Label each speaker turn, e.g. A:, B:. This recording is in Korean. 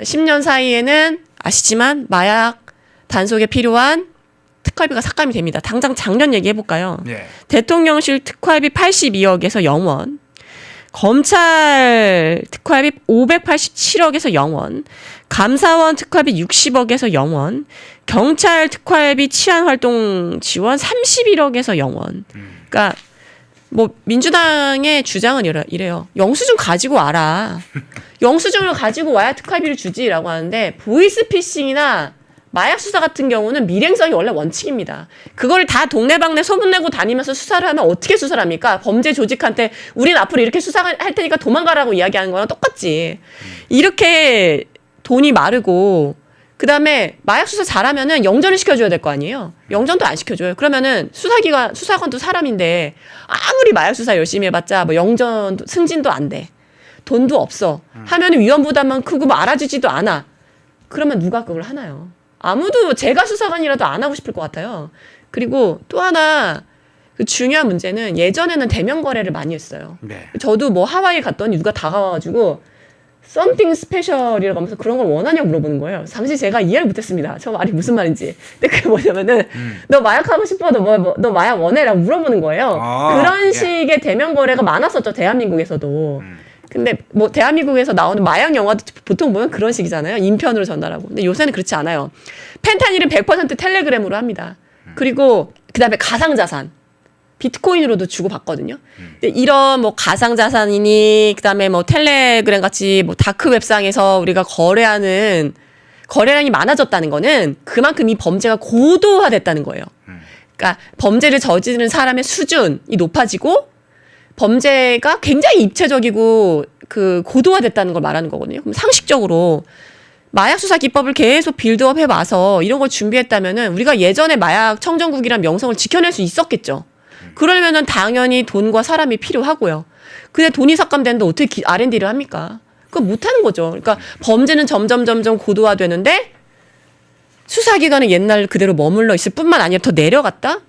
A: 10년 사이에는 아시지만 마약 단속에 필요한 특활비가 삭감이 됩니다. 당장 작년 얘기해 볼까요?
B: 예.
A: 대통령실 특활비 82억에서 0원, 검찰 특활비 587억에서 0원, 감사원 특활비 60억에서 0원, 경찰 특활비 치안 활동 지원 31억에서 0원. 그러니까 뭐 민주당의 주장은 이래- 이래요. 영수증 가지고 와라. 영수증을 가지고 와야 특활비를 주지라고 하는데 보이스피싱이나 마약 수사 같은 경우는 밀행성이 원래 원칙입니다. 그걸 다 동네방네 소문내고 다니면서 수사를 하면 어떻게 수사를 합니까? 범죄 조직한테 우린 앞으로 이렇게 수사할 테니까 도망가라고 이야기하는 거랑 똑같지. 이렇게 돈이 마르고 그다음에 마약 수사 잘하면은 영전을 시켜줘야 될 거 아니에요. 영전도 안 시켜줘요. 그러면은 수사기관 수사관도 사람인데 아무리 마약 수사 열심히 해봤자 뭐 영전 승진도 안 돼. 돈도 없어. 하면은 위험 부담만 크고 뭐 알아주지도 않아. 그러면 누가 그걸 하나요? 아무도 제가 수사관이라도 안 하고 싶을 것 같아요. 그리고 또 하나 그 중요한 문제는 예전에는 대면 거래를 많이 했어요.
B: 네.
A: 저도 뭐 하와이 갔더니 누가 다가와가지고 썸띵 스페셜이라고 하면서 그런 걸 원하냐고 물어보는 거예요. 잠시 제가 이해를 못했습니다. 저 말이 무슨 말인지. 근데 그게 뭐냐면은 너 마약 하고 싶어? 너, 뭐, 뭐, 너 마약 원해라고 물어보는 거예요.
B: 아,
A: 그런
B: 예.
A: 식의 대면 거래가 많았었죠. 대한민국에서도. 근데 뭐 대한민국에서 나오는 마약 영화도 보통 보면 그런 식이잖아요. 인편으로 전달하고. 근데 요새는 그렇지 않아요. 펜타닐은 100% 텔레그램으로 합니다. 그리고 그다음에 가상자산. 비트코인으로도 주고 받거든요. 근데 이런 뭐 가상 자산이니 그다음에 뭐 텔레그램 같이 뭐 다크 웹상에서 우리가 거래하는 거래량이 많아졌다는 거는 그만큼 이 범죄가 고도화됐다는 거예요. 그러니까 범죄를 저지르는 사람의 수준이 높아지고 범죄가 굉장히 입체적이고 그 고도화됐다는 걸 말하는 거거든요. 그럼 상식적으로 마약 수사 기법을 계속 빌드업 해 와서 이런 걸 준비했다면은 우리가 예전에 마약 청정국이란 명성을 지켜낼 수 있었겠죠. 그러려면은 당연히 돈과 사람이 필요하고요. 근데 돈이 삭감되는데 어떻게 기- R&D를 합니까? 그거 못하는 거죠. 그러니까 범죄는 점점 점점 고도화되는데 수사기관은 옛날 그대로 머물러 있을 뿐만 아니라 더 내려갔다?